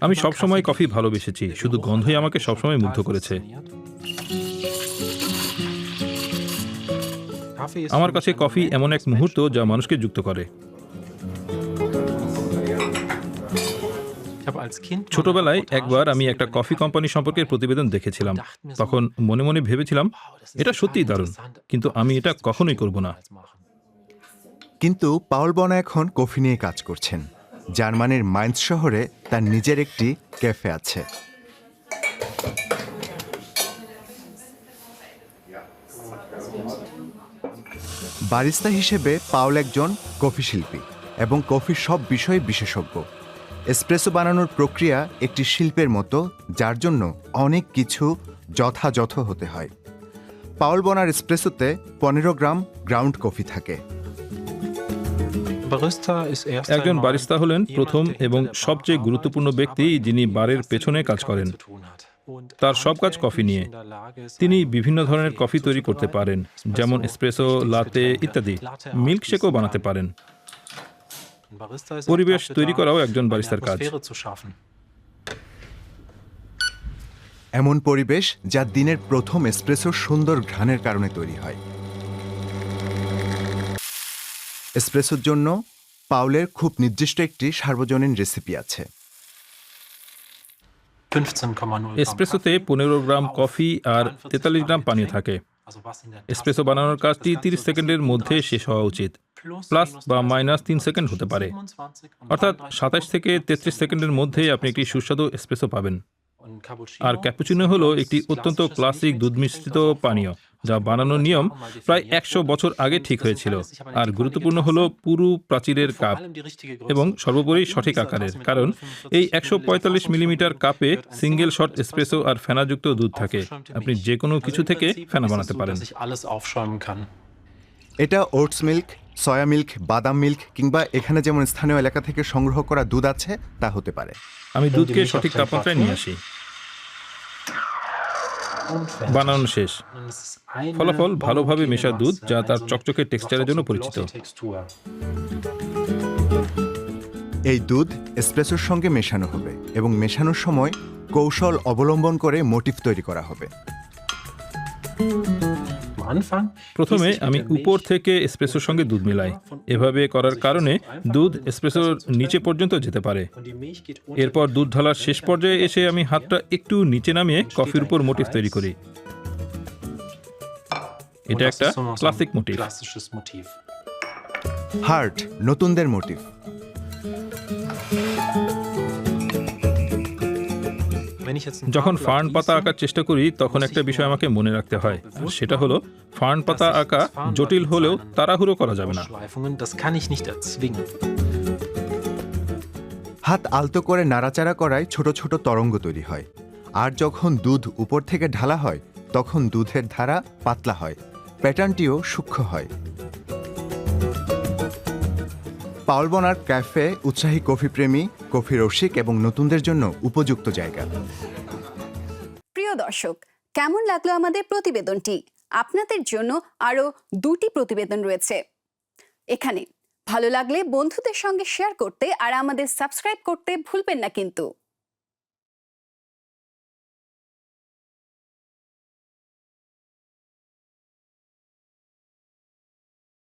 আমি সবসময় কফি ভালোবেসেছি শুধু গন্ধই আমাকে সবসময় মুগ্ধ করেছে। আমার কাছে কফি এমন এক মুহূর্ত যা মানুষকে যুক্ত করে। ছোটবেলায় একবার আমি একটা কফি কোম্পানি সম্পর্কে প্রতিবেদন দেখেছিলাম। তখন মনে মনে ভেবেছিলাম এটা সত্যিই দারুণ। কিন্তু আমি এটা কখনোই করব না। কিন্তু পাউল বনা এখন কফি নিয়ে কাজ করছেন। জার্মানির মাইন্স শহরে তার নিজের একটি ক্যাফে আছে। বারিস্তা হিসেবে পাউল একজন কফি শিল্পী এবং কফির সব বিষয়ে বিশেষজ্ঞ। এসপ্রেসো বানানোর প্রক্রিয়া একটি শিল্পের মতো, যার জন্য অনেক কিছু যথাযথ হতে হয়। পাউল বনার এসপ্রেসোতে পনেরো গ্রাম গ্রাউন্ড কফি থাকে। একজন বারিস্তা হলেন প্রথম এবং সবচেয়ে গুরুত্বপূর্ণ ব্যক্তি যিনি বারের পেছনে কাজ করেন। তার সব কাজ কফি নিয়ে। তিনি বিভিন্ন ধরনের কফি তৈরি করতে পারেন যেমন এসপ্রেসো লাতে ইত্যাদি। মিল্ক শেকও বানাতে পারেন। পরিবেশ তৈরি করাও একজন বারিস্তার কাজ। এমন পরিবেশ যা দিনের প্রথম এসপ্রেসোর সুন্দর ঘ্রাণের কারণে তৈরি হয়। এসপ্রেসোর জন্য পাউলের খুব নির্দিষ্ট একটি সার্বজনীন রেসিপি আছে। এসপ্রেসোতে পনেরো গ্রাম কফি আর তেতাল্লিশ গ্রাম পানীয় থাকে। এসপ্রেসো বানানোর কাজটি তিরিশ সেকেন্ডের মধ্যে শেষ হওয়া উচিত। প্লাস বা মাইনাস তিন সেকেন্ড হতে পারে। অর্থাৎ সাতাশ থেকে তেত্রিশ সেকেন্ডের মধ্যে আপনি একটি সুস্বাদু এসপ্রেসো পাবেন। আর ক্যাপুচিনো হলো একটি অত্যন্ত ক্লাসিক দুধ মিশ্রিত পানীয়। যা বানানোর নিয়ম প্রায় একশো বছর আগে ঠিক হয়েছিল। আর গুরুত্বপূর্ণ হলো পুরু প্রাচীরের কাপ এবং সর্বোপরি সঠিক আকারের কারণ এই একশো পঁয়তাল্লিশ মিলিমিটার কাপে সিঙ্গেল শট এসপ্রেসো আর ফেনাযুক্ত দুধ থাকে। আপনি যে কোনো কিছু থেকে ফেনা বানাতে পারেন। এটা ওটস মিল্ক সয়া মিল্ক বাদাম মিল্ক কিংবা এখানে যেমন স্থানীয় এলাকা থেকে সংগ্রহ করা দুধ আছে তা হতে পারে। আমি দুধকে সঠিক তাপমাত্রায় নিয়ে আসি। বানানো শেষ। ফলাফল ভালোভাবে মেশা দুধ যা তার চকচকে টেক্সচারের জন্য পরিচিত। এই দুধ এসপ্রেসোর সঙ্গে মেশানো হবে এবং মেশানোর সময় কৌশল অবলম্বন করে মোটিভ তৈরি করা হবে। প্রথমে আমি উপর থেকে এসপ্রেসোর সঙ্গে দুধ মিলাই। এভাবে করার কারণে দুধ এসপ্রেসোর নিচে পর্যন্ত যেতে পারে। এরপর দুধ ঢালার শেষ পর্যায়ে এসে আমি হাতটা একটু নিচে নামিয়ে কফির উপর মোটিভ তৈরি করি। এটা একটা ক্লাসিক মোটিভ হার্ট নতুনদের মোটিভ যখন ফার্ন পাতা আঁকার চেষ্টা করি তখন একটা বিষয় আমাকে মনে রাখতে হয় সেটা হলো ফার্ন পাতা আঁকা জটিল হলেও তাড়াহুড়ো করা যাবে না। হাত আলতো করে নাড়াচাড়া করায় ছোট ছোট তরঙ্গ তৈরি হয়। আর যখন দুধ উপর থেকে ঢালা হয় তখন দুধের ধারা পাতলা হয়। প্যাটার্নটিও সূক্ষ্ম হয়। পাউলবনার ক্যাফে উৎসাহী কফি প্রেমী কফি রসিক এবং নতুনদের জন্য উপযুক্ত জায়গা। প্রিয় দর্শক, কেমন লাগল আমাদের প্রতিবেদনটি? আপনাদের জন্য আরও দুটি প্রতিবেদন রয়েছে। এখানে, ভালো লাগলে বন্ধুদের সঙ্গে শেয়ার করতে আর আমাদের সাবস্ক্রাইব করতে ভুলবেন না কিন্তু।